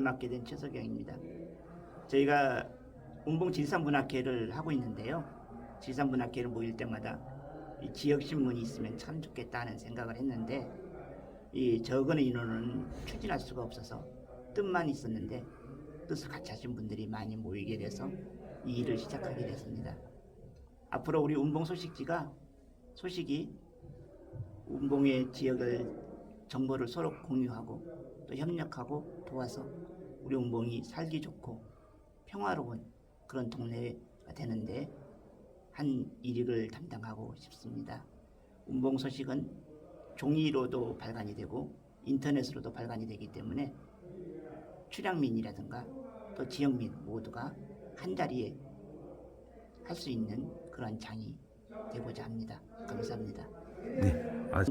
맡게 된 최석영입니다. 저희가 운봉 질산문학회를 하고 있는데요. 질산문학회를 모일 때마다 이 지역 신문이 있으면 참 좋겠다는 생각을 했는데 이 적은 인원은 추진할 수가 없어서 뜻만 있었는데 뜻을 같이 하신 분들이 많이 모이게 돼서 이 일을 시작하게 됐습니다. 앞으로 우리 운봉 소식지가 소식이 운봉의 지역을 정보를 서로 공유하고 또 협력하고 도와서 우리 운봉이 살기 좋고 평화로운 그런 동네가 되는데 한 일익을 담당하고 싶습니다. 운봉 소식은 종이로도 발간이 되고 인터넷으로도 발간이 되기 때문에 출향민이라든가 또 지역민 모두가 한 자리에 할 수 있는 그런 장이 되고자 합니다. 감사합니다. 네. 아,